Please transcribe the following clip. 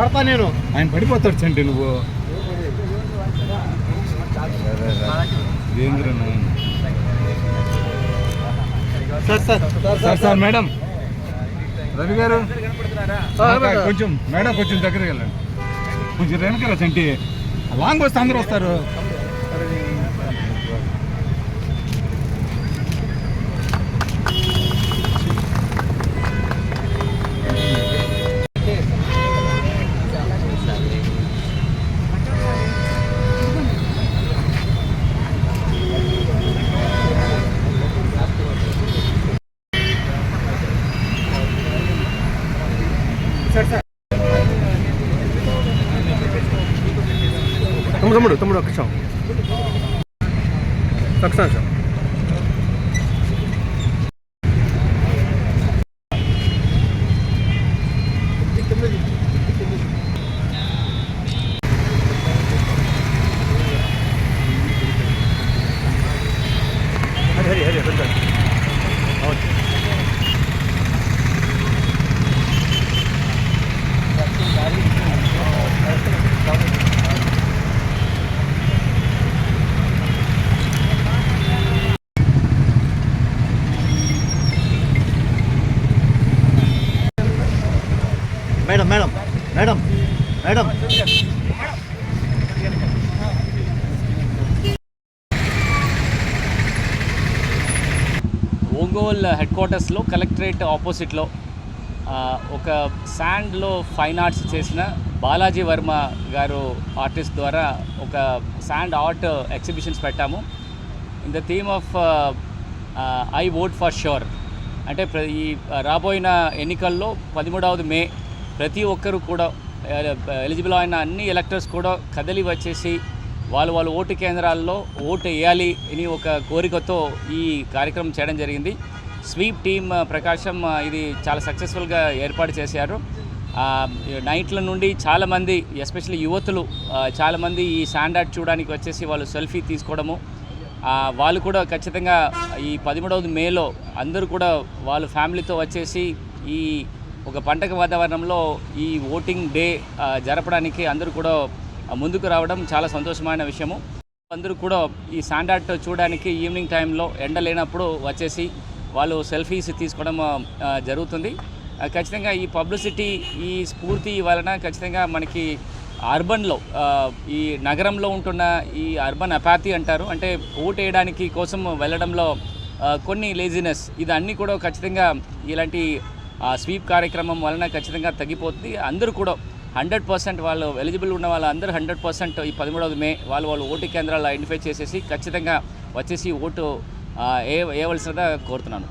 పడతా నేను. ఆయన పడిపోతాడు చంటి నువ్వు. Sir sir sir sir madam. Ravi గారు. కొంచెం మేడం కొంచెం దగ్గరికి వెళ్ళండి. కొంచెం వెనకరా చంటి. లాంగ్ వస్తే అందరూ వస్తారు. తమ్ముడు తమ్ముడు తమ్ముడు ఒక నిమిషం ఒక madam madam madam madam. Ongole head క్వార్టర్స్లో కలెక్టరేట్ ఆపోజిట్లో ఒక శాండ్లో ఫైన్ ఆర్ట్స్ చేసిన బాలాజీ వర్మ గారు ఆర్టిస్ట్ ద్వారా ఒక శాండ్ ఆర్ట్ ఎగ్జిబిషన్స్ పెట్టాము. In the theme of I vote for sure అంటే ప్ర ఈ రాబోయిన ఎన్నికల్లో పదమూడవది మే ప్రతి ఒక్కరు కూడా ఎలిజిబుల్ అయిన అన్ని ఎలక్టర్స్ కూడా కదలి వచ్చేసి వాళ్ళు వాళ్ళ ఓటు కేంద్రాల్లో ఓటు వేయాలి అని ఒక కోరికతో ఈ కార్యక్రమం చేయడం జరిగింది. స్వీప్ టీమ్ ప్రకాశం ఇది చాలా సక్సెస్ఫుల్గా ఏర్పాటు చేశారు. నైట్ల నుండి చాలామంది ఎస్పెషల్లీ యువతులు చాలామంది ఈ శాండార్డ్ చూడడానికి వచ్చేసి వాళ్ళు సెల్ఫీ తీసుకోవడము వాళ్ళు కూడా ఖచ్చితంగా ఈ పదమూడవది మేలో అందరూ కూడా వాళ్ళ ఫ్యామిలీతో వచ్చేసి ఈ ఒక పంటక వాతావరణంలో ఈ ఓటింగ్ డే జరపడానికి అందరూ కూడా ముందుకు రావడం చాలా సంతోషమైన విషయము. అందరూ కూడా ఈ శాండార్ట్ చూడడానికి ఈవినింగ్ టైంలో ఎండ లేనప్పుడు వచ్చేసి వాళ్ళు సెల్ఫీస్ తీసుకోవడం జరుగుతుంది. ఖచ్చితంగా ఈ పబ్లిసిటీ ఈ స్ఫూర్తి వలన ఖచ్చితంగా మనకి అర్బన్లో ఈ నగరంలో ఉంటున్న ఈ అర్బన్ అపాతి అంటారు. అంటే ఓటు వేయడానికి కోసం వెళ్ళడంలో కొన్ని లేజినెస్ ఇది అన్నీ కూడా ఖచ్చితంగా ఇలాంటి స్వీప్ కార్యక్రమం వలన ఖచ్చితంగా తగ్గిపోతుంది. అందరూ కూడా హండ్రెడ్ పర్సెంట్ వాళ్ళు ఎలిజిబుల్ ఉన్న వాళ్ళు అందరూ హండ్రెడ్ పర్సెంట్ ఈ పదమూడవది మే వాళ్ళు వాళ్ళు ఓటు కేంద్రాలు ఐడెంటిఫై చేసేసి ఖచ్చితంగా వచ్చేసి ఓటు ఏ వేయవలసినగా కోరుతున్నాను.